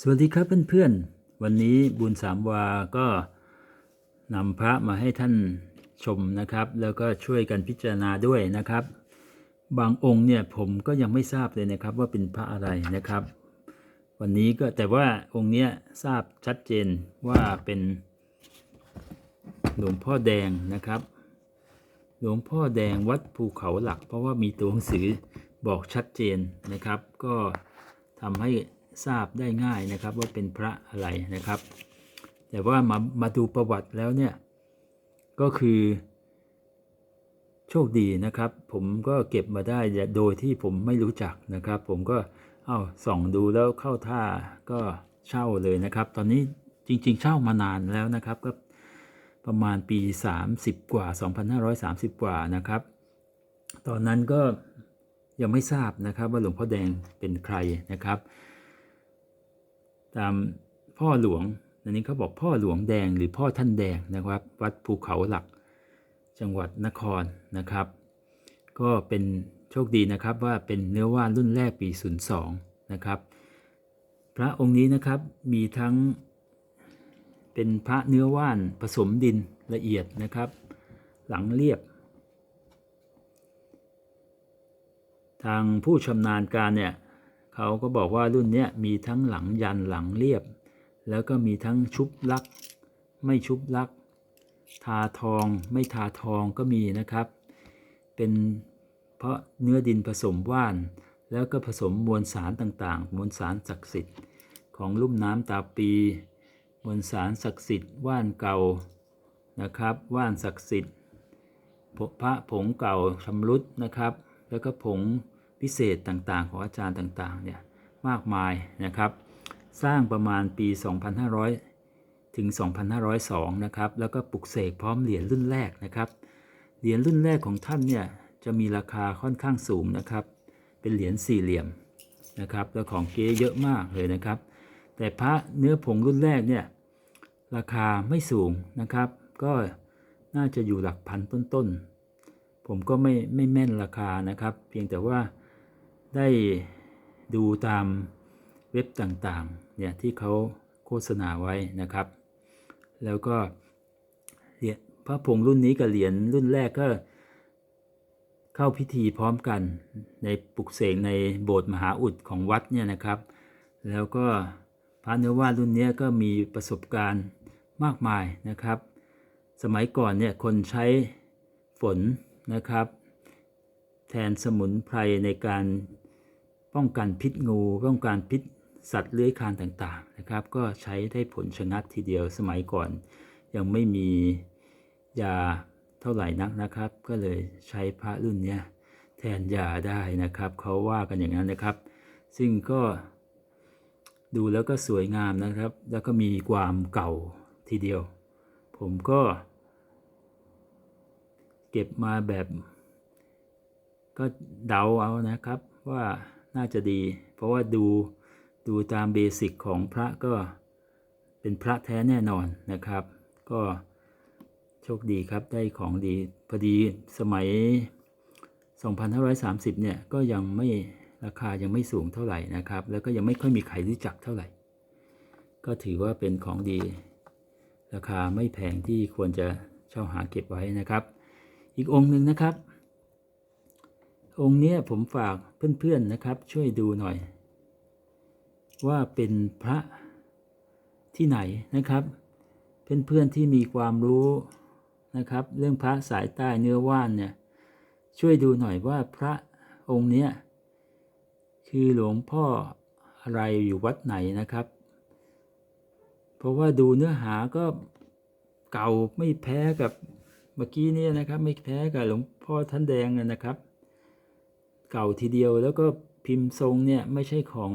สวัสดีครับเพื่อนๆ วันนี้บุญสามวาก็นำพระมาให้ท่านชมนะครับ แล้วก็ช่วยกันพิจารณาด้วยนะครับ บางองค์เนี่ยผมก็ยังไม่ทราบเลยนะครับว่าเป็นพระอะไรนะครับ วันนี้ก็แต่ว่าองค์เนี้ยทราบชัดเจนว่าเป็นหลวงพ่อแดงนะครับ หลวงพ่อแดงวัดภูเขาหลัก เพราะว่ามีตัวหนังสือบอกชัดเจนนะครับ ก็ทำให้ ทราบได้ง่ายนะครับว่าเป็นพระอะไรนะครับ แต่ว่ามามาดูประวัติแล้วเนี่ยก็คือโชคดีนะครับ ผมก็เก็บมาได้โดยที่ผมไม่รู้จักนะครับ ผมก็เอาส่องดูแล้วเข้าท่าก็เช่าเลยนะครับ ตอนนี้จริง ๆ เช่ามานานแล้วนะครับก็ประมาณปี 30 กว่า 2530 กว่านะครับ ตอนนั้นก็ยังไม่ทราบนะครับว่าหลวงพ่อแดงเป็นใครนะครับ ตามพ่อหลวงอันนี้เขาบอกพ่อหลวงแดงหรือพ่อท่านแดงนะครับ วัดภูเขาหลักจังหวัดนครนะครับ ก็เป็นโชคดีนะครับว่าเป็นเนื้อว่านรุ่นแรกปี 02 นะครับ พระองค์นี้นะครับมีทั้งเป็นพระเนื้อว่านผสมดินละเอียดนะครับ หลังเรียบ ทางผู้ชำนาญการเนี่ย เขาก็บอกว่ารุ่นนี้มีทั้งหลังยันหลังเรียบ แล้วก็มีทั้งชุบลัก ไม่ชุบลัก ทาทองไม่ทาทองก็มีนะครับ เป็นเพราะเนื้อดินผสมว่าน แล้วก็ผสมมวลสารต่างๆ มวลสารศักดิ์สิทธิ์ของลุ่มน้ำตาปี มวลสารศักดิ์สิทธิ์ว่านเก่านะครับ ว่านศักดิ์สิทธิ์พระผงเก่าชำรุดนะครับ แล้วก็ผง พิเศษต่างๆ ของอาจารย์ต่างๆเนี่ยมากมายนะครับ สร้างประมาณปี 2500 ถึง 2502 นะครับ แล้วก็ปลุกเสกพร้อมเหรียญรุ่นแรกนะครับ เหรียญรุ่นแรกของท่านเนี่ยจะมีราคาค่อนข้างสูงนะครับ เป็นเหรียญสี่เหลี่ยมนะครับแล้วของเก๊เยอะมากเลยนะครับ แต่พระเนื้อผงรุ่นแรกเนี่ยราคาไม่สูงนะครับ ก็น่าจะอยู่หลักพันต้นๆ ผมก็ไม่ไม่แม่นราคานะครับ เพียงแต่ว่า ได้ดูตามเว็บต่างๆเนี่ยที่เขาโฆษณาไว้นะครับ แล้วก็เหรียญพระผงรุ่นนี้กับเหรียญรุ่นแรกก็เข้าพิธีพร้อมกันในปลุกเสกในโบสถ์มหาอุดของวัดเนี่ยนะครับ แล้วก็พระเนื้อว่ารุ่นนี้ก็มีประสบการณ์มากมายนะครับ สมัยก่อนเนี่ยคนใช้ฝนนะครับ แทนสมุนไพรในการ ป้องกันพิษงู ป้องกันพิษสัตว์เลื้อยคลานต่างๆนะครับ ก็ใช้ได้ผลชะงัดทีเดียวสมัยก่อน ยังไม่มียาเท่าไหร่นักนะครับ ก็เลยใช้พระรุ่นนี้แทนยาได้นะครับ เขาว่ากันอย่างนั้นนะครับ ซึ่งก็ดูแล้วก็สวยงามนะครับ แล้วก็มีความเก่าทีเดียว ผมก็ เก็บมาแบบ ก็เดาเอานะครับว่า น่าจะดี เพราะว่าดูดูตามเบสิกของพระก็เป็นพระแท้แน่นอนนะครับ ก็โชคดีครับได้ของดี พอดีสมัย 2530 เนี่ย ก็ยังไม่ราคายังไม่สูงเท่าไหร่นะครับ แล้วก็ยังไม่ค่อยมีใครรู้จักเท่าไหร่ ก็ถือว่าเป็นของดี ราคาไม่แพงที่ควรจะเช่าหาเก็บไว้นะครับ อีกองค์หนึ่งนะครับ องค์เนี้ยผมฝากเพื่อนๆนะครับ ช่วยดูหน่อย ว่าเป็นพระที่ไหนนะครับ เพื่อนๆที่มีความรู้นะครับ เรื่องพระสายใต้เนื้อว่านเนี่ยช่วยดูหน่อยว่าพระองค์เนี้ยคือหลวงพ่ออะไรอยู่วัดไหนนะครับ เพราะว่าดูเนื้อหาก็เก่าไม่แพ้กับเมื่อกี้นี่ยนะครับ ไม่แพ้กับหลวงพ่อท่านแดงนะครับ ก่าทีเดียวแล้วก็พิมพ์ทรงเนี่ยไม่ใช่ของ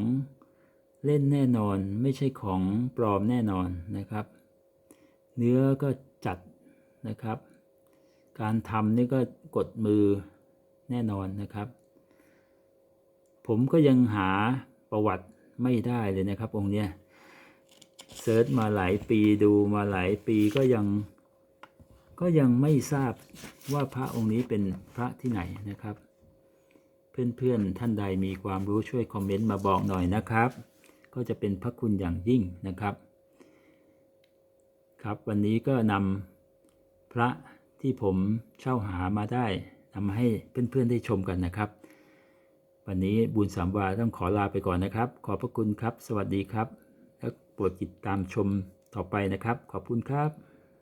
เล่นแน่นอน ไม่ใช่ของปลอมแน่นอนนะครับ เนื้อก็จัดนะครับ การทำนี่ก็กดมือแน่นอนนะครับ ผมก็ยังหาประวัติไม่ได้เลยนะครับ องค์เนี้ยเซิร์ชมาหลายปีดูมาหลายปีก็ยังก็ยังไม่ทราบว่าพระองค์นี้เป็นพระที่ไหนนะครับ เพื่อนๆท่านใดมีความรู้ช่วยคอมเมนต์มาบอกหน่อยนะครับ ก็จะเป็นพระคุณอย่างยิ่งนะครับ ครับวันนี้ก็นำพระที่ผมเช่าหามาได้นำมาให้เพื่อนๆได้ชมกันนะครับ วันนี้บุญสามวาต้องขอลาไปก่อนนะครับ ขอบพระคุณครับ สวัสดีครับ และโปรดติดตามชมต่อไปนะครับ ขอบคุณครับ